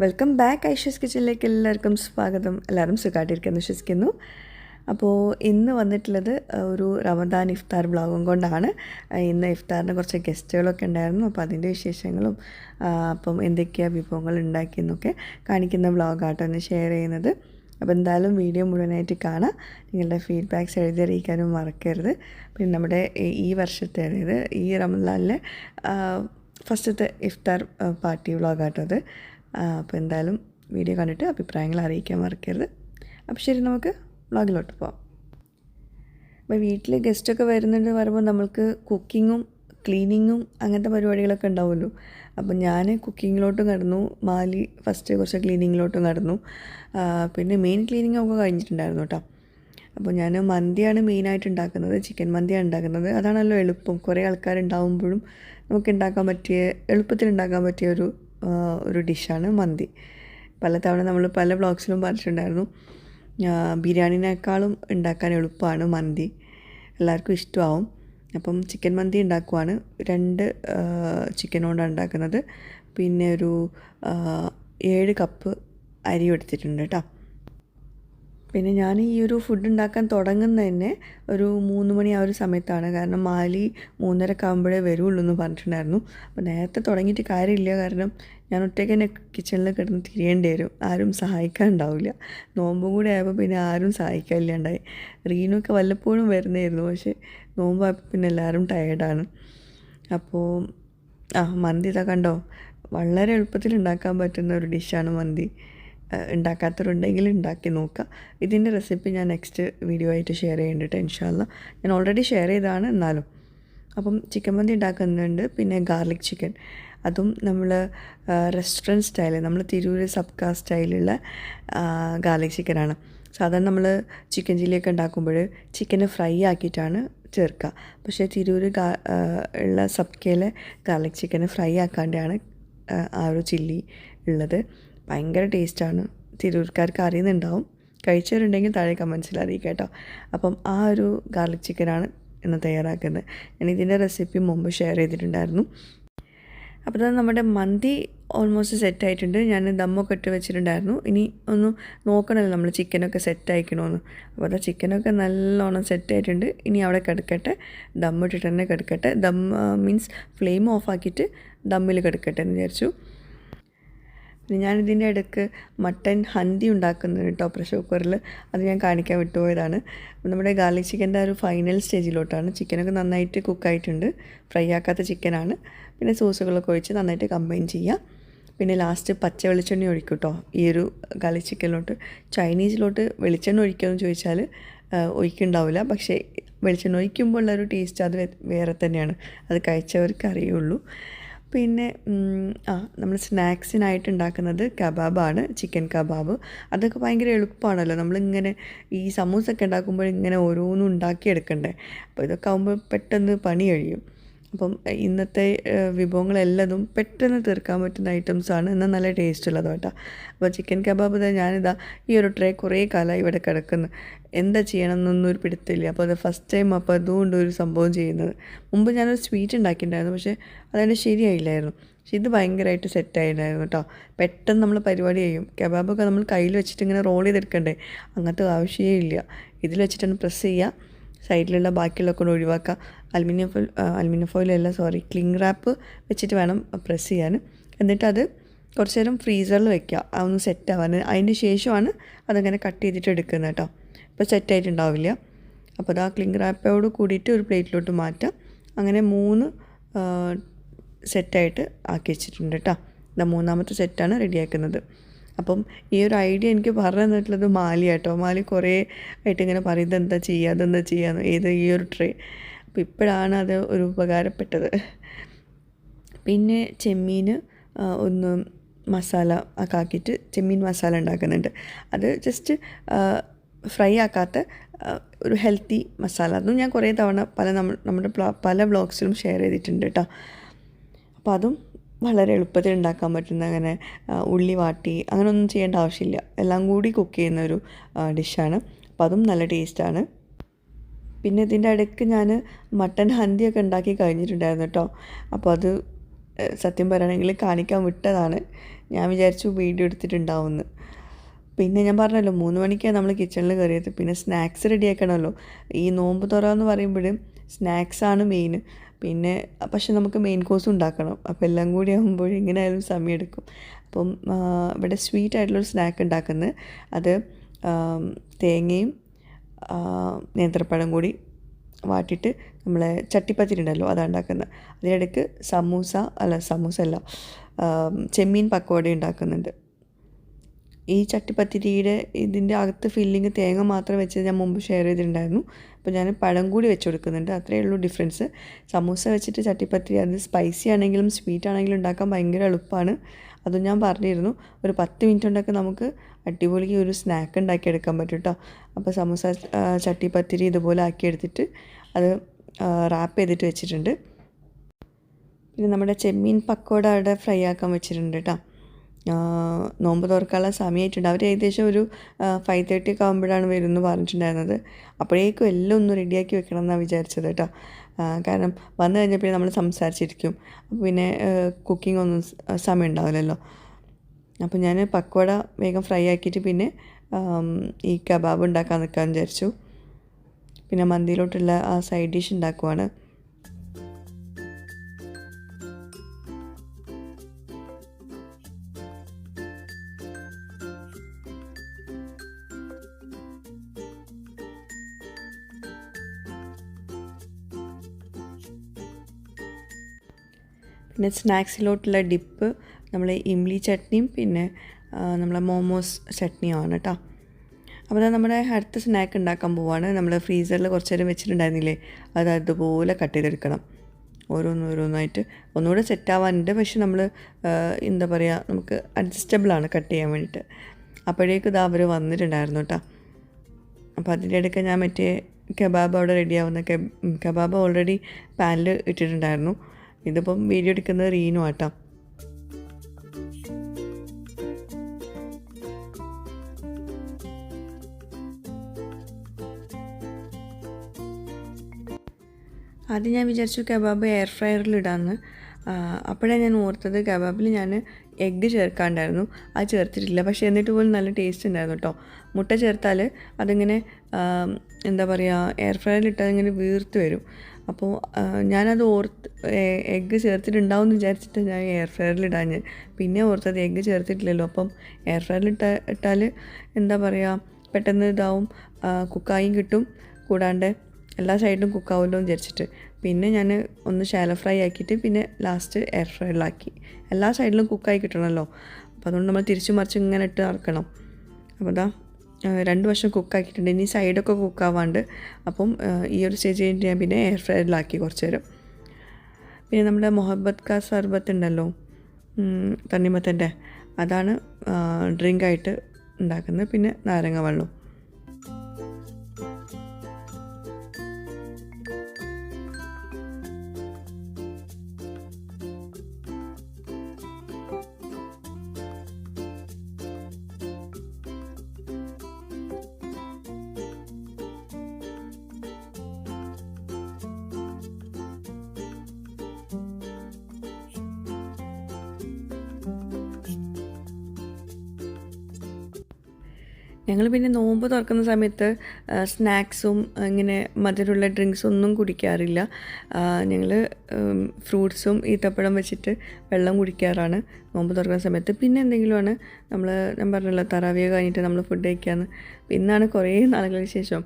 Welcome back Aisha's കിച്ചണിലേക്ക് എല്ലാവർക്കും സ്വാഗതം. എല്ലാവരും സുഖമായിട്ടിരിക്കുന്നു വിശ്വസിക്കുന്നു. അപ്പോൾ ഇന്ന് വന്നിട്ടുള്ളത് ഒരു റമദാൻ ഇഫ്താർ ബ്ലോഗും കൊണ്ടാണ്. ഇന്ന് ഇഫ്താറിന് കുറച്ച് ഗസ്റ്റുകളൊക്കെ ഉണ്ടായിരുന്നു. അപ്പോൾ അതിന്റെ വിശേഷങ്ങളും അപ്പം എന്തൊക്കെയാണ് വിഭവങ്ങൾ ഉണ്ടാക്കിയെന്നൊക്കെ കാണിക്കുന്ന ബ്ലോഗാട്ടോ ഒന്ന് ഷെയർ ചെയ്യുന്നത്. അപ്പോൾ എന്തായാലും വീഡിയോ മുഴുവനായിട്ട് കാണാം. നിങ്ങളുടെ ഫീഡ്ബാക്ക്സ് എഴുതി അറിയിക്കാനും മറക്കരുത്. പിന്നെ നമ്മുടെ ഈ- വർഷത്തെ അതായത് ഈ റമദാനിലെ ഫസ്റ്റത്തെ ഇഫ്താർ പാർട്ടി വ്ളോഗാട്ടോ അത്. അപ്പോൾ എന്തായാലും വീഡിയോ കണ്ടിട്ട് അഭിപ്രായങ്ങൾ അറിയിക്കാൻ മറക്കരുത്. അപ്പോൾ ശരി നമുക്ക് വ്ളോഗിലോട്ട് പോവാം. അപ്പോൾ വീട്ടിൽ ഗസ്റ്റൊക്കെ വരുന്നുണ്ട് പറയുമ്പോൾ നമ്മൾക്ക് കുക്കിങ്ങും ക്ലീനിങ്ങും അങ്ങനത്തെ പരിപാടികളൊക്കെ ഉണ്ടാവുമല്ലോ. അപ്പം ഞാൻ കുക്കിങ്ങിലോട്ടും കടന്നു മാലി ഫസ്റ്റ് കുറച്ച് ക്ലീനിങ്ങിലോട്ടും കടന്നു. പിന്നെ മെയിൻ ക്ലീനിങ് ഒക്കെ കഴിഞ്ഞിട്ടുണ്ടായിരുന്നു കേട്ടോ. അപ്പോൾ ഞാൻ മന്തിയാണ് മെയിനായിട്ട് ഉണ്ടാക്കുന്നത് ചിക്കൻ മന്തിയാണ് ഉണ്ടാക്കുന്നത്. അതാണല്ലോ എളുപ്പം. കുറേ ആൾക്കാരുണ്ടാവുമ്പോഴും നമുക്ക് ഉണ്ടാക്കാൻ പറ്റിയ എളുപ്പത്തിൽ ഉണ്ടാക്കാൻ പറ്റിയ ഒരു ഒരു ഡിഷാണ് മന്തി. പലതവണ നമ്മൾ പല ബ്ലോഗ്സിലും പറഞ്ഞിട്ടുണ്ടായിരുന്നു ബിരിയാണിനേക്കാളും ഉണ്ടാക്കാൻ എളുപ്പമാണ് മന്തി. എല്ലാവർക്കും ഇഷ്ടമാവും. അപ്പം ചിക്കൻ മന്തി ഉണ്ടാക്കുവാണ്. രണ്ട് ചിക്കൻ കൊണ്ടാണ് ഉണ്ടാക്കുന്നത്. പിന്നെ ഒരു ഏഴ് കപ്പ് അരി എടുത്തിട്ടുണ്ട് കേട്ടോ. പിന്നെ ഞാൻ ഈ ഒരു ഫുഡ് ഉണ്ടാക്കാൻ തുടങ്ങുന്ന തന്നെ ഒരു മൂന്ന് മണി ആ ഒരു സമയത്താണ്. കാരണം മാലി മൂന്നരക്ക് ആകുമ്പോഴേ വരുള്ളൂ എന്ന് പറഞ്ഞിട്ടുണ്ടായിരുന്നു. അപ്പോൾ നേരത്തെ തുടങ്ങിയിട്ട് കാര്യമില്ല. കാരണം ഞാൻ ഒറ്റയ്ക്ക് തന്നെ കിച്ചണിൽ കിടന്ന് തിരിയേണ്ടി വരും. ആരും സഹായിക്കാൻ ഉണ്ടാവില്ല നോമ്പും കൂടെ ആയപ്പോൾ പിന്നെ ആരും സഹായിക്കാനില്ലാണ്ടായി. റീനൊക്കെ വല്ലപ്പോഴും വരുന്നതായിരുന്നു പക്ഷേ നോമ്പായപ്പോൾ പിന്നെ എല്ലാവരും ടയേർഡാണ് അപ്പോൾ ആ മന്തി ഇതാ കണ്ടോ? വളരെ എളുപ്പത്തിൽ ഉണ്ടാക്കാൻ പറ്റുന്ന ഒരു ഡിഷാണ് മന്തി. ഉണ്ടാക്കാത്തവരുണ്ടെങ്കിൽ ഉണ്ടാക്കി നോക്കുക ഇതിന്റെ റെസിപ്പി ഞാൻ നെക്സ്റ്റ് വീഡിയോ ആയിട്ട് ഷെയർ ചെയ്യുന്നുണ്ട് ഇൻഷാല്ല ഞാൻ ഓൾറെഡി ഷെയർ ചെയ്തതാണ് എന്നാലും. അപ്പം ചിക്കൻ മന്തി ഉണ്ടാക്കുന്നുണ്ട് പിന്നെ ഗാർലിക് ചിക്കൻ അതും നമ്മൾ റെസ്റ്റോറന്റ് സ്റ്റൈൽ നമ്മൾ തിരൂർ സബ്കാ സ്റ്റൈലുള്ള ഗാർലിക് ചിക്കനാണ് സാധാരണ നമ്മൾ ചിക്കൻ ചില്ലിയൊക്കെ ഉണ്ടാക്കുമ്പോൾ ചിക്കനെ ഫ്രൈ ആക്കിയിട്ടാണ് ചേർക്കുക. പക്ഷേ തിരൂർ ഗാ ഉള്ള സബ്കയിലെ ഗാർലിക് ചിക്കനെ ഫ്രൈ ആക്കാണ്ടാണ് ആ ഒരു ചില്ലി ഉള്ളത്. ഭയങ്കര ടേസ്റ്റാണ്. തിരൂർക്കാർക്ക് അറിയുന്നുണ്ടാവും. കഴിച്ചവരുണ്ടെങ്കിൽ താഴെ കമൻസിൽ അറിയിക്കാം കേട്ടോ. അപ്പം ആ ഒരു ഗാർലിക് ചിക്കനാണ് ഇന്ന് തയ്യാറാക്കുന്നത്. ഞാൻ ഇതിന്റെ റെസിപ്പി മുമ്പ് ഷെയർ ചെയ്തിട്ടുണ്ടായിരുന്നു. അപ്പോൾ തന്നെ നമ്മുടെ മന്തി ഓൾമോസ്റ്റ് സെറ്റ് ആയിട്ടുണ്ട്. ഞാൻ ദമ്മൊക്കെ ഇട്ട് വെച്ചിട്ടുണ്ടായിരുന്നു. ഇനി ഒന്ന് നോക്കണമല്ലോ നമ്മൾ ചിക്കനൊക്കെ സെറ്റ് ആയിക്കണമെന്ന് അപ്പോൾ അതാ ചിക്കനൊക്കെ നല്ലോണം സെറ്റ് ആയിട്ടുണ്ട്. ഇനി അവിടെ കിടക്കട്ടെ. ദം ഇട്ടിട്ട് തന്നെ കിടക്കട്ടെ. ദം മീൻസ് ഫ്ലെയിം ഓഫ് ആക്കിയിട്ട് ദമ്മിൽ കിടക്കട്ടെ എന്ന് വിചാരിച്ചു. ഞാനിതിന്റെ ഇടയ്ക്ക് മട്ടൻ ഹന്തി ഉണ്ടാക്കുന്നുണ്ട് കേട്ടോ പ്രഷർ കുക്കറിൽ അത് ഞാൻ കാണിക്കാൻ വിട്ടുപോയതാണ്. നമ്മുടെ ഗാർലിക് ചിക്കന്റെ ഒരു ഫൈനൽ സ്റ്റേജിലോട്ടാണ്. ചിക്കനൊക്കെ നന്നായിട്ട് കുക്കായിട്ടുണ്ട്. ഫ്രൈ ആക്കാത്ത ചിക്കനാണ്. പിന്നെ സോസുകളൊക്കെ ഒഴിച്ച് നന്നായിട്ട് കമ്പൈൻ ചെയ്യുക പിന്നെ ലാസ്റ്റ് പച്ച വെളിച്ചെണ്ണ ഒഴിക്കും കേട്ടോ. ഈ ഒരു ഗാർലിക് ചിക്കനിലോട്ട്. ചൈനീസിലോട്ട് വെളിച്ചെണ്ണ ഒഴിക്കുമെന്ന് ചോദിച്ചാൽ ഒഴിക്കുന്നുണ്ടാവില്ല. പക്ഷേ വെളിച്ചെണ്ണ ഒഴിക്കുമ്പോൾ ഉള്ള ഒരു ടേസ്റ്റ് അത് വേറെ തന്നെയാണ്. അത് കഴിച്ചവർക്ക് അറിയുള്ളൂ പിന്നെ ആ നമ്മൾ സ്നാക്സിനായിട്ട് ഉണ്ടാക്കുന്നത് കബാബാണ് ചിക്കൻ കബാബ്. അതൊക്കെ ഭയങ്കര എളുപ്പമാണല്ലോ. നമ്മളിങ്ങനെ ഈ സമൂസൊക്കെ ഉണ്ടാക്കുമ്പോൾ ഇങ്ങനെ ഓരോന്നും ഉണ്ടാക്കിയെടുക്കണ്ടേ? അപ്പോൾ ഇതൊക്കെ ആകുമ്പോൾ പെട്ടെന്ന് പണി കഴിയും. അപ്പം ഇന്നത്തെ വിഭവങ്ങളെല്ലതും പെട്ടെന്ന് തീർക്കാൻ പറ്റുന്ന ഐറ്റംസാണ്. എന്നാൽ നല്ല ടേസ്റ്റ് ഉള്ളത് കേട്ടോ. അപ്പോൾ ചിക്കൻ കബാബ് ഇതാ ഞാനിതാ ഈ ഒരു ട്രേ കുറേ കാലമായി ഇവിടെ കിടക്കുന്നു. എന്താ ചെയ്യണം എന്നൊന്നും ഒരു പിടുത്തില്ല. അപ്പോൾ അത് ഫസ്റ്റ് ടൈം അപ്പോൾ അതുകൊണ്ട് ഒരു സംഭവം ചെയ്യുന്നത്. മുമ്പ് ഞാനൊരു സ്വീറ്റ് ഉണ്ടാക്കിയിട്ടുണ്ടായിരുന്നു. പക്ഷേ അതെന്നെ ശരിയായില്ലായിരുന്നു. പക്ഷേ ഇത് ഭയങ്കരമായിട്ട് സെറ്റായിട്ടുണ്ടായിരുന്നു കേട്ടോ. പെട്ടെന്ന് നമ്മൾ പരിപാടി ചെയ്യും. കബാബൊക്കെ നമ്മൾ കയ്യിൽ വെച്ചിട്ട് ഇങ്ങനെ റോൾ ചെയ്തെടുക്കണ്ടേ? അങ്ങനത്തെ ആവശ്യമേ ഇല്ല. ഇതിൽ വെച്ചിട്ടാണ് പ്രസ് ചെയ്യുക. സൈഡിലുള്ള ബാക്കിയുള്ളതൊക്കെ ഒഴിവാക്കുക. അലുമിനിയം ഫോയിൽ അലുമിനിയം ഫോയിലല്ല സോറി ക്ലിങ് റാപ്പ് വെച്ചിട്ട് വേണം പ്രസ് ചെയ്യാൻ. എന്നിട്ട് അത് കുറച്ച് നേരം ഫ്രീസറിൽ വെക്കുക. അതൊന്ന് സെറ്റ് ആവാൻ. അതിന് ശേഷമാണ് അതങ്ങനെ കട്ട് ചെയ്തിട്ട് എടുക്കുന്നത് കേട്ടോ. ഇപ്പോൾ സെറ്റായിട്ടുണ്ടാവില്ല അപ്പോൾ അത് ആ ക്ലിങ് റാപ്പോട് കൂടിയിട്ട് ഒരു പ്ലേറ്റിലോട്ട് മാറ്റാം. അങ്ങനെ മൂന്ന് സെറ്റായിട്ട് ആക്കി വെച്ചിട്ടുണ്ട് കേട്ടോ. ഇതാ മൂന്നാമത്തെ സെറ്റാണ് റെഡിയാക്കുന്നത്. അപ്പം ഈ ഒരു ഐഡിയ എനിക്ക് പറഞ്ഞു തന്നിട്ടുള്ളത് മാലി കേട്ടോ. മാലി കുറേ ആയിട്ട് ഇങ്ങനെ പറയുന്നത് എന്താ ചെയ്യുക അതെന്താ ചെയ്യാന്ന് ഏത് ഈ ഒരു ട്രേ അപ്പോൾ ഇപ്പോഴാണ് അത് ഒരു ഉപകാരപ്പെട്ടത്. പിന്നെ ചെമ്മീൻ ഒന്ന് മസാല ഒക്കെ ആക്കിയിട്ട് ചെമ്മീൻ മസാല ഉണ്ടാക്കുന്നുണ്ട്. അത് ജസ്റ്റ് ഫ്രൈ ആക്കാത്ത ഒരു ഹെൽത്തി മസാല. അതും ഞാൻ കുറേ തവണ പല നമ്മൾ നമ്മുടെ പ്ല- ബ്ലോഗ്സിലും ഷെയർ ചെയ്തിട്ടുണ്ട് കേട്ടോ അപ്പോൾ അതും വളരെ എളുപ്പത്തിൽ ഉണ്ടാക്കാൻ പറ്റുന്ന അങ്ങനെ ഉള്ളി വാട്ടി അങ്ങനെ ഒന്നും ചെയ്യേണ്ട ആവശ്യമില്ല. എല്ലാം കൂടി കുക്ക് ചെയ്യുന്ന ഒരു ഡിഷാണ് അപ്പോൾ അതും നല്ല ടേസ്റ്റാണ് പിന്നെ ഇതിന്റെ ഇടയ്ക്ക് ഞാൻ മട്ടൻ ഹന്തിയൊക്കെ ഉണ്ടാക്കി കഴിഞ്ഞിട്ടുണ്ടായിരുന്നു കേട്ടോ. അപ്പോൾ അത് സത്യം പറയുകയാണെങ്കിൽ കാണിക്കാൻ വിട്ടതാണ്. ഞാൻ വിചാരിച്ചു വീഡിയോ എടുത്തിട്ടുണ്ടാവുമെന്ന്. പിന്നെ ഞാൻ പറഞ്ഞല്ലോ മൂന്ന് മണിക്കാണ് നമ്മൾ കിച്ചണിൽ കയറിയത്. പിന്നെ സ്നാക്സ് റെഡിയാക്കണമല്ലോ. ഈ നോമ്പ് തുറ എന്ന് പറയുമ്പോൾ സ്നാക്സാണ് മെയിൻ പിന്നെ പക്ഷെ നമുക്ക് മെയിൻ കോഴ്സ് ഉണ്ടാക്കണം. അപ്പോൾ എല്ലാം കൂടി ആകുമ്പോൾ എങ്ങനെയായാലും സമയമെടുക്കും അപ്പം ഇവിടെ സ്വീറ്റ് ആയിട്ടുള്ളൊരു സ്നാക്ക് ഉണ്ടാക്കുന്നത്. അത് തേങ്ങയും നേന്ത്രപ്പഴം കൂടി വാട്ടിയിട്ട് നമ്മളെ ചട്ടിപ്പത്തിരി ഉണ്ടല്ലോ അതാണ് ഉണ്ടാക്കുന്നത് അതിനിടയ്ക്ക് സമൂസ അല്ല സമൂസ അല്ല ചെമ്മീൻ പക്കോട ഉണ്ടാക്കുന്നുണ്ട്. ഈ ചട്ടിപ്പത്തിരിയുടെ ഇതിന്റെ അകത്ത് ഫില്ലിങ് തേങ്ങ മാത്രം വെച്ച് ഞാൻ മുമ്പ് ഷെയർ ചെയ്തിട്ടുണ്ടായിരുന്നു. അപ്പോൾ ഞാൻ പഴം കൂടി വെച്ച് കൊടുക്കുന്നുണ്ട്. അത്രയേ ഉള്ളൂ ഡിഫറൻസ് സമൂസ വെച്ചിട്ട് ചട്ടിപ്പത്തിരി അത് സ്പൈസി ആണെങ്കിലും സ്വീറ്റ് ആണെങ്കിലും ഉണ്ടാക്കാൻ ഭയങ്കര എളുപ്പമാണ്. അതും ഞാൻ പറഞ്ഞിരുന്നു. ഒരു പത്ത് മിനിറ്റ് കൊണ്ടൊക്കെ നമുക്ക് അടിപൊളി ഒരു സ്നാക്ക് ഉണ്ടാക്കിയെടുക്കാൻ പറ്റും കേട്ടോ അപ്പോൾ സമൂസ ചട്ടി ചട്ടിപ്പത്തിരി ഇതുപോലെ ആക്കിയെടുത്തിട്ട് അത് റാപ്പ് ചെയ്തിട്ട് വെച്ചിട്ടുണ്ട്. പിന്നെ നമ്മുടെ ചെമ്മീൻ പക്കോട അവിടെ ഫ്രൈ ആക്കാൻ വെച്ചിട്ടുണ്ട് കേട്ടോ നോമ്പ് തുറക്കാനുള്ള സമയമായിട്ടുണ്ട് അവർ ഏകദേശം ഒരു ഫൈവ് തേർട്ടി ഒക്കെ ആകുമ്പോഴാണ് വരുമെന്ന് പറഞ്ഞിട്ടുണ്ടായിരുന്നത്. അപ്പോഴേക്കും എല്ലാം ഒന്ന് റെഡിയാക്കി വെക്കണം എന്നാണ് വിചാരിച്ചത് കേട്ടോ കാരണം വന്നു കഴിഞ്ഞപ്പോൾ നമ്മൾ സംസാരിച്ചിരിക്കും. പിന്നെ കുക്കിംഗ് ഒന്നും സമയം ഉണ്ടാവില്ലല്ലോ. അപ്പോൾ ഞാൻ പക്കോട വേഗം ഫ്രൈ ആക്കിയിട്ട് പിന്നെ ഈ കബാബ് ഉണ്ടാക്കാൻ നിൽക്കാൻ വിചാരിച്ചു. പിന്നെ മന്തിയിലോട്ടുള്ള ആ സൈഡ് ഡിഷ് ഉണ്ടാക്കുവാണ്. പിന്നെ സ്നാക്സിലോട്ടുള്ള ഡിപ്പ് നമ്മൾ ഇംലി ചട്നിയും പിന്നെ നമ്മളെ മോമോസ് ചട്നിയുമാണ് കേട്ടോ അപ്പോൾ നമ്മുടെ അടുത്ത സ്നാക്ക് ഉണ്ടാക്കാൻ പോവാണ്. നമ്മൾ ഫ്രീസറിൽ കുറച്ച് നേരം വെച്ചിട്ടുണ്ടായിരുന്നില്ലേ? അത് അതുപോലെ കട്ട് ചെയ്തെടുക്കണം. ഓരോന്നോരോന്നായിട്ട് ഒന്നുകൂടെ സെറ്റ് ആവാനുണ്ട്. പക്ഷെ നമ്മൾ എന്താ പറയുക നമുക്ക് അഡ്ജസ്റ്റബിളാണ് കട്ട് ചെയ്യാൻ വേണ്ടിയിട്ട് അപ്പോഴേക്കും ഇത് അവർ വന്നിട്ടുണ്ടായിരുന്നു കേട്ടോ അപ്പോൾ അതിന്റെ ഇടയ്ക്ക് ഞാൻ മറ്റേ കബാബ് അവിടെ റെഡി ആവുന്ന കബ് കബാബ് ഓൾറെഡി പാനിൽ ഇട്ടിട്ടുണ്ടായിരുന്നു. ഇതിപ്പം വീഡിയോ എടുക്കുന്നത് റീനു ആട്ടോ ആദ്യം ഞാൻ വിചാരിച്ചു കബാബ് എയർ ഫ്രയറിൽ ഇടാമെന്ന് അപ്പോഴാണ് ഞാൻ ഓർത്തത് കബാബിൽ ഞാൻ എഗ്ഗ് ചേർക്കാണ്ടായിരുന്നു. അത് ചേർത്തിട്ടില്ല. പക്ഷേ എന്നിട്ട് പോലും നല്ല ടേസ്റ്റ് ഉണ്ടായിരുന്നു കേട്ടോ മുട്ട ചേർത്താൽ അതിങ്ങനെ എന്താ പറയുക എയർ ഫ്രയറിൽ ഇട്ടാൽ ഇങ്ങനെ വീർത്ത് വരും. അപ്പോൾ ഞാനത് ഓർത്ത് എഗ്ഗ് ചേർത്തിട്ടുണ്ടാവും എന്ന് വിചാരിച്ചിട്ട് ഞാൻ എയർ ഫ്രയറിൽ ഇടാഞ്ഞ് പിന്നെ ഓർത്തത് എഗ്ഗ് ചേർത്തിട്ടില്ലല്ലോ. അപ്പം എയർ ഫ്രയറിൽ ഇട്ട ഇട്ടാൽ എന്താ പറയുക പെട്ടെന്ന് ഇതാവും. കുക്കായും കിട്ടും. കൂടാണ്ട് എല്ലാ സൈഡിലും കുക്കാവുമല്ലോ എന്ന് വിചാരിച്ചിട്ട്. പിന്നെ ഞാൻ ഒന്ന് ഷാല ഫ്രൈ ആക്കിയിട്ട് പിന്നെ ലാസ്റ്റ് എയർ ഫ്രൈഡിലാക്കി എല്ലാ സൈഡിലും കുക്കായി കിട്ടണമല്ലോ അപ്പോൾ അതുകൊണ്ട് നമ്മൾ തിരിച്ചു മറിച്ച് ഇങ്ങനെ ഇട്ട് നടക്കണം അപ്പോൾ അതാ രണ്ട് വർഷം കുക്കാക്കിയിട്ടുണ്ട് ഇനി സൈഡൊക്കെ കുക്കാവാണ്ട് അപ്പം ഈ ഒരു സ്റ്റേജ് കഴിഞ്ഞിട്ട് ഞാൻ പിന്നെ എയർ ഫ്രൈഡിലാക്കി കുറച്ച് നേരം. പിന്നെ നമ്മുടെ മൊഹബത്ത് കാ സർബത്ത് ഉണ്ടല്ലോ തണ്ണിമത്തന്റെ. അതാണ് ഡ്രിങ്കായിട്ട് ഉണ്ടാക്കുന്നത്. പിന്നെ നാരങ്ങ വെള്ളം. ഞങ്ങൾ പിന്നെ നോമ്പ് തുറക്കുന്ന സമയത്ത് സ്നാക്സും ഇങ്ങനെ മധുരമുള്ള ഡ്രിങ്ക്സും ഒന്നും കുടിക്കാറില്ല. ഞങ്ങൾ ഫ്രൂട്ട്സും ഈത്തപ്പഴം വെച്ചിട്ട് വെള്ളം കുടിക്കാറാണ് നോമ്പ് തുറക്കുന്ന സമയത്ത്. പിന്നെ എന്തെങ്കിലുമാണ് നമ്മൾ ഞാൻ പറഞ്ഞല്ലോ തറാവിയ കഴിഞ്ഞിട്ട് നമ്മൾ ഫുഡ് കഴിക്കാമെന്ന് ഇന്നാണ് കുറേ നാളുകൾക്ക് ശേഷം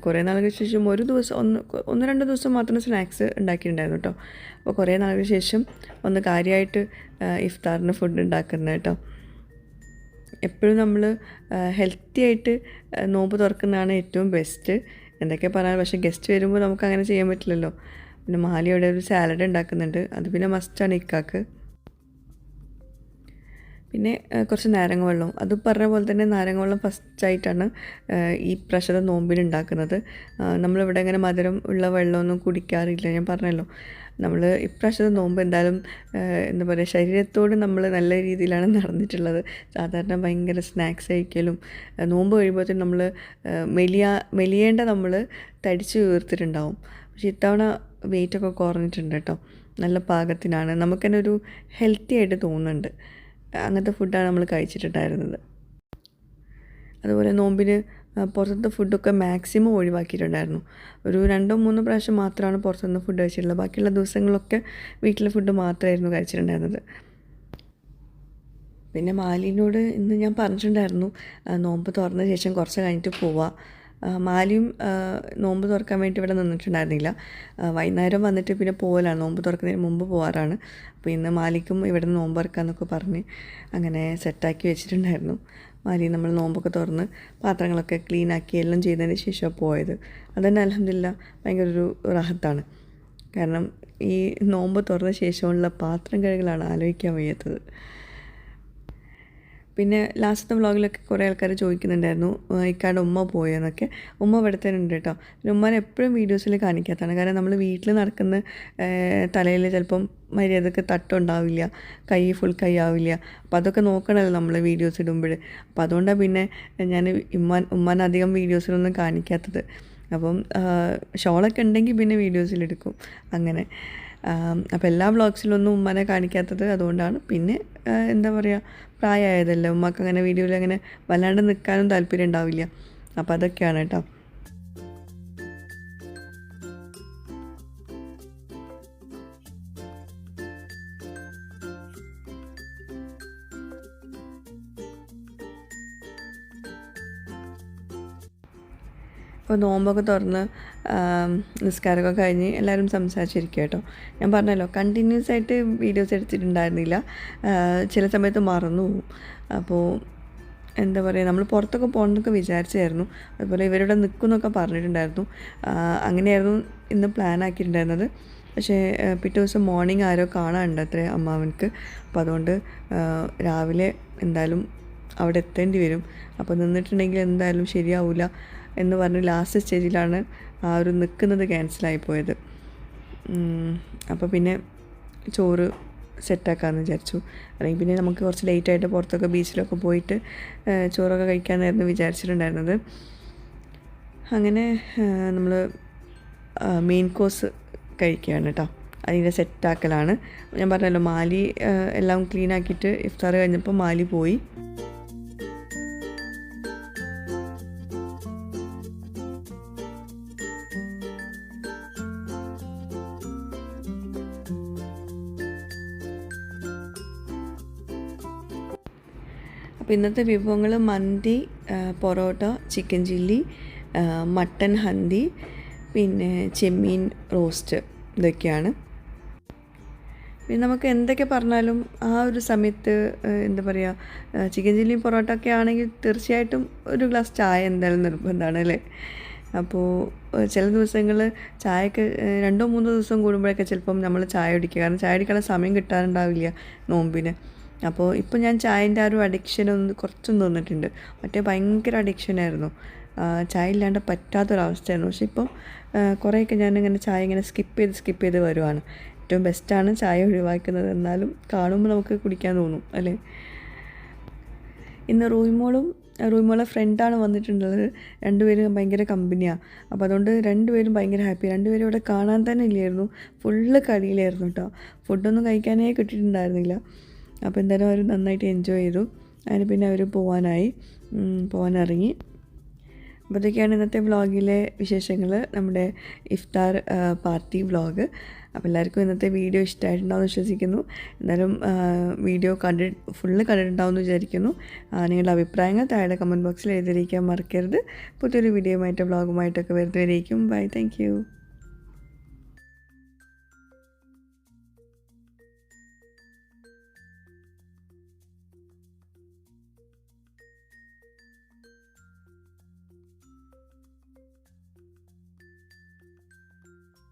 കുറേ നാളുകൾക്ക് ശേഷം ഒരു ദിവസം ഒന്ന് ഒന്ന് രണ്ട് ദിവസം മാത്രം സ്നാക്സ് ഉണ്ടാക്കിയിട്ടുണ്ടായിരുന്നു കേട്ടോ അപ്പോൾ കുറേ നാളുകൾക്ക് ശേഷം ഒന്ന് കാര്യമായിട്ട് ഇഫ്താറിന് ഫുഡ് ഉണ്ടാക്കുന്നത് കേട്ടോ എപ്പോഴും നമ്മൾ ഹെൽത്തി ആയിട്ട് നോമ്പ് തുറക്കുന്നതാണ് ഏറ്റവും ബെസ്റ്റ് എന്തൊക്കെ പറഞ്ഞാൽ പക്ഷേ ഗസ്റ്റ് വരുമ്പോൾ നമുക്ക് അങ്ങനെ ചെയ്യാൻ പറ്റില്ലല്ലോ. പിന്നെ മാലി അവിടെ ഒരു സാലഡ് ഉണ്ടാക്കുന്നുണ്ട്. അത് പിന്നെ മസ്റ്റാണ് ഇക്കാക്ക്. പിന്നെ കുറച്ച് നാരങ്ങ വെള്ളം. അത് പറഞ്ഞ പോലെ തന്നെ നാരങ്ങ വെള്ളം ഫസ്റ്റായിട്ടാണ് ഈ പ്രഷർ നോമ്പിന് ഉണ്ടാക്കുന്നത്. നമ്മളിവിടെ ഇങ്ങനെ മധുരം ഉള്ള വെള്ളമൊന്നും കുടിക്കാറില്ല. ഞാൻ പറഞ്ഞല്ലോ. നമ്മൾ ഇപ്രാവശ്യത്തെ നോമ്പ് എന്തായാലും എന്താ പറയുക ശരീരത്തോട് നമ്മൾ നല്ല രീതിയിലാണ് നടന്നിട്ടുള്ളത്. സാധാരണ ഭയങ്കര സ്നാക്സ് കഴിക്കലും നോമ്പ് കഴിയുമ്പോഴത്തേക്കും നമ്മൾ മെലിയ മെലിയേണ്ട നമ്മൾ തടിച്ച് വീർത്തിട്ടുണ്ടാവും പക്ഷേ ഇത്തവണ വെയിറ്റൊക്കെ കുറഞ്ഞിട്ടുണ്ട് കേട്ടോ. നല്ല പാകത്തിനാണ്. നമുക്ക് തന്നെ ഒരു ഹെൽത്തി ആയിട്ട് തോന്നുന്നുണ്ട്. അങ്ങനത്തെ ഫുഡാണ് നമ്മൾ കഴിച്ചിട്ടുണ്ടായിരുന്നത്. അതുപോലെ നോമ്പിന് പുറത്തത്തെ ഫുഡൊക്കെ മാക്സിമം ഒഴിവാക്കിയിട്ടുണ്ടായിരുന്നു. ഒരു രണ്ടോ മൂന്നോ പ്രാവശ്യം മാത്രമാണ് പുറത്തുനിന്ന് ഫുഡ് കഴിച്ചിട്ടുള്ളത്. ബാക്കിയുള്ള ദിവസങ്ങളൊക്കെ വീട്ടിലെ ഫുഡ് മാത്രമായിരുന്നു കഴിച്ചിട്ടുണ്ടായിരുന്നത്. പിന്നെ മാലിനോട് ഇന്ന് ഞാൻ പറഞ്ഞിട്ടുണ്ടായിരുന്നു നോമ്പ് തുറന്ന ശേഷം കുറച്ച് കഴിഞ്ഞിട്ട് പോവാം. മാലിയും നോമ്പ് തുറക്കാൻ വേണ്ടി ഇവിടെ നിന്നിട്ടുണ്ടായിരുന്നില്ല. വൈകുന്നേരം വന്നിട്ട് പിന്നെ പോകലാണ് നോമ്പ് തുറക്കുന്നതിന് മുമ്പ് പോകാറാണ് അപ്പോൾ ഇന്ന് മാലിക്കും ഇവിടെ നോമ്പ് തുറക്കാമെന്നൊക്കെ പറഞ്ഞ് അങ്ങനെ സെറ്റാക്കി വെച്ചിട്ടുണ്ടായിരുന്നു. മാലി നമ്മൾ നോമ്പൊക്കെ തുറന്ന് പാത്രങ്ങളൊക്കെ ക്ലീൻ ആക്കി എല്ലാം ചെയ്തതിന് ശേഷം പോയത്. അതന്നെ അലഹമില്ല ഭയങ്കര ഒരു റഹത്താണ്. കാരണം ഈ നോമ്പ് തുറന്ന ശേഷമുള്ള പാത്രം കഴുകലാണ് ആലോചിക്കാൻ വയ്യാത്തത്. പിന്നെ ലാസ്റ്റത്തെ വ്ളോഗിലൊക്കെ കുറേ ആൾക്കാർ ചോദിക്കുന്നുണ്ടായിരുന്നു ഇക്കാട് ഉമ്മ പോയെന്നൊക്കെ. ഉമ്മ ഉണ്ട് കേട്ടോ. ഉമ്മാനെ എപ്പോഴും വീഡിയോസിൽ കാണിക്കാത്തതാണ്. കാരണം നമ്മൾ വീട്ടിൽ നടക്കുന്ന തലയിൽ ചിലപ്പം മര്യാദയ്ക്ക് തട്ടുണ്ടാവില്ല കൈ ഫുൾ കൈ ആവില്ല. അപ്പോൾ അതൊക്കെ നോക്കണമല്ലോ നമ്മൾ വീഡിയോസ് ഇടുമ്പോൾ അപ്പോൾ അതുകൊണ്ടാണ് പിന്നെ ഞാൻ ഉമ്മാൻ ഉമ്മാൻ അധികം വീഡിയോസിലൊന്നും കാണിക്കാത്തത്. അപ്പം ഷോളൊക്കെ ഉണ്ടെങ്കിൽ പിന്നെ വീഡിയോസിലെടുക്കും അങ്ങനെ. അപ്പോൾ എല്ലാ വ്ളോഗ്സിലൊന്നും ഉമ്മനെ കാണിക്കാത്തത് അതുകൊണ്ടാണ്. പിന്നെ എന്താ പറയുക പ്രായമായതല്ലേ ഉമ്മക്ക് അങ്ങനെ വീഡിയോയിൽ അങ്ങനെ വല്ലാണ്ട് നിൽക്കാനും താല്പര്യം ഉണ്ടാവില്ല. അപ്പോൾ അതൊക്കെയാണ് കേട്ടോ. അപ്പോൾ നോമ്പൊക്കെ തുറന്ന് നിസ്കാരമൊക്കെ കഴിഞ്ഞ് എല്ലാവരും സംസാരിച്ചിരിക്കുക കേട്ടോ. ഞാൻ പറഞ്ഞല്ലോ കണ്ടിന്യൂസ് ആയിട്ട് വീഡിയോസ് എടുത്തിട്ടുണ്ടായിരുന്നില്ല. ചില സമയത്ത് മറന്നു പോകും അപ്പോൾ എന്താ പറയുക നമ്മൾ പുറത്തൊക്കെ പോകണമെന്നൊക്കെ വിചാരിച്ചായിരുന്നു. അതുപോലെ ഇവരുടെ നിൽക്കുമെന്നൊക്കെ പറഞ്ഞിട്ടുണ്ടായിരുന്നു. അങ്ങനെയായിരുന്നു ഇന്ന് പ്ലാൻ ആക്കിയിട്ടുണ്ടായിരുന്നത്. പക്ഷേ പിറ്റേ ദിവസം മോർണിംഗ് ആരോ കാണാനുണ്ട് അത്രേ അമ്മാവൻക്ക്. അപ്പോൾ അതുകൊണ്ട് രാവിലെ എന്തായാലും അവിടെ എത്തേണ്ടി വരും. അപ്പോൾ നിന്നിട്ടുണ്ടെങ്കിൽ എന്തായാലും ശരിയാവില്ല എന്ന് പറഞ്ഞ് ലാസ്റ്റ് സ്റ്റേജിലാണ് ആ ഒരു നിൽക്കുന്നത് ക്യാൻസലായി പോയത്. അപ്പോൾ പിന്നെ ചോറ് സെറ്റാക്കാമെന്ന് വിചാരിച്ചു. അല്ലെങ്കിൽ പിന്നെ നമുക്ക് കുറച്ച് ലേറ്റായിട്ട് പുറത്തൊക്കെ ബീച്ചിലൊക്കെ പോയിട്ട് ചോറൊക്കെ കഴിക്കാമെന്നായിരുന്നു വിചാരിച്ചിട്ടുണ്ടായിരുന്നത്. അങ്ങനെ നമ്മൾ മെയിൻ കോഴ്സ് കഴിക്കുകയാണ് കേട്ടോ അതിന്റെ സെറ്റാക്കലാണ് ഞാൻ പറഞ്ഞല്ലോ മാലി എല്ലാം ക്ലീൻ ആക്കിയിട്ട് ഇഫ്താർ കഴിഞ്ഞപ്പോൾ മാലി പോയി. അപ്പോൾ ഇന്നത്തെ വിഭവങ്ങൾ മന്തി പൊറോട്ട ചിക്കൻ ചില്ലി മട്ടൻ ഹന്തി പിന്നെ ചെമ്മീൻ റോസ്റ്റ് ഇതൊക്കെയാണ്. പിന്നെ നമുക്ക് എന്തൊക്കെ പറഞ്ഞാലും ആ ഒരു സമയത്ത് എന്താ പറയുക ചിക്കൻ ചില്ലിയും പൊറോട്ട ഒക്കെ ആണെങ്കിൽ തീർച്ചയായിട്ടും ഒരു ഗ്ലാസ് ചായ എന്തായാലും നിർബന്ധമാണ് അല്ലേ? അപ്പോൾ ചില ദിവസങ്ങൾ ചായക്ക് രണ്ടോ മൂന്നോ ദിവസം കൂടുമ്പോഴൊക്കെ ചിലപ്പം നമ്മൾ ചായ കുടിക്കുക. കാരണം ചായ കുടിക്കാനുള്ള സമയം കിട്ടാറുണ്ടാവില്ല നോമ്പിന്. അപ്പോൾ ഇപ്പോൾ ഞാൻ ചായന്റെ ആ ഒരു അഡിക്ഷൻ ഒന്ന് കുറച്ചൊന്നും തോന്നിട്ടുണ്ട് മറ്റേ ഭയങ്കര അഡിക്ഷനായിരുന്നു ചായ ഇല്ലാണ്ട് പറ്റാത്തൊരവസ്ഥയായിരുന്നു. പക്ഷെ ഇപ്പം ആ, കുറേയൊക്കെ ഞാനിങ്ങനെ ചായ ഇങ്ങനെ സ്കിപ്പ് ചെയ്ത് സ്കിപ്പ് ചെയ്ത് വരുവാണ്. ഏറ്റവും ബെസ്റ്റാണ് ചായ ഒഴിവാക്കുന്നത്. എന്നാലും കാണുമ്പോൾ നമുക്ക് കുടിക്കാൻ തോന്നും അല്ലേ? ഇന്ന് റൂയിമോളും റൂയിമോളെ ഫ്രണ്ടാണ് വന്നിട്ടുള്ളത്. രണ്ടുപേരും ഭയങ്കര കമ്പനിയാണ് അപ്പോൾ അതുകൊണ്ട് രണ്ടുപേരും ഭയങ്കര ഹാപ്പി രണ്ടുപേരും ഇവിടെ കാണാൻ തന്നെ ഇല്ലായിരുന്നു. ഫുള്ള് കളിയിലായിരുന്നു കേട്ടോ ഫുഡൊന്നും കഴിക്കാനേ കിട്ടിയിട്ടുണ്ടായിരുന്നില്ല. അപ്പോൾ എന്തായാലും അവർ നന്നായിട്ട് എൻജോയ് ചെയ്തു. അതിന് പിന്നെ അവർ പോകാനായി പോകാനിറങ്ങി ഇതൊക്കെയാണ് ഇന്നത്തെ വ്ളോഗിലെ വിശേഷങ്ങൾ. നമ്മുടെ ഇഫ്താർ പാർട്ടി വ്ളോഗ്. അപ്പോൾ എല്ലാവർക്കും ഇന്നത്തെ വീഡിയോ ഇഷ്ടമായിട്ടുണ്ടാവുമെന്ന് വിശ്വസിക്കുന്നു. എന്നാലും വീഡിയോ കണ്ടി ഫുള്ള് കണ്ടിട്ടുണ്ടാവുമെന്ന് വിചാരിക്കുന്നു. നിങ്ങളുടെ അഭിപ്രായങ്ങൾ താഴെ കമന്റ് ബോക്സിൽ എഴുതിയിരിക്കാൻ മറക്കരുത്. പുതിയൊരു വീഡിയോയുമായിട്ട് വ്ളോഗുമായിട്ടൊക്കെ വരുന്നവരേക്കും. Bye thank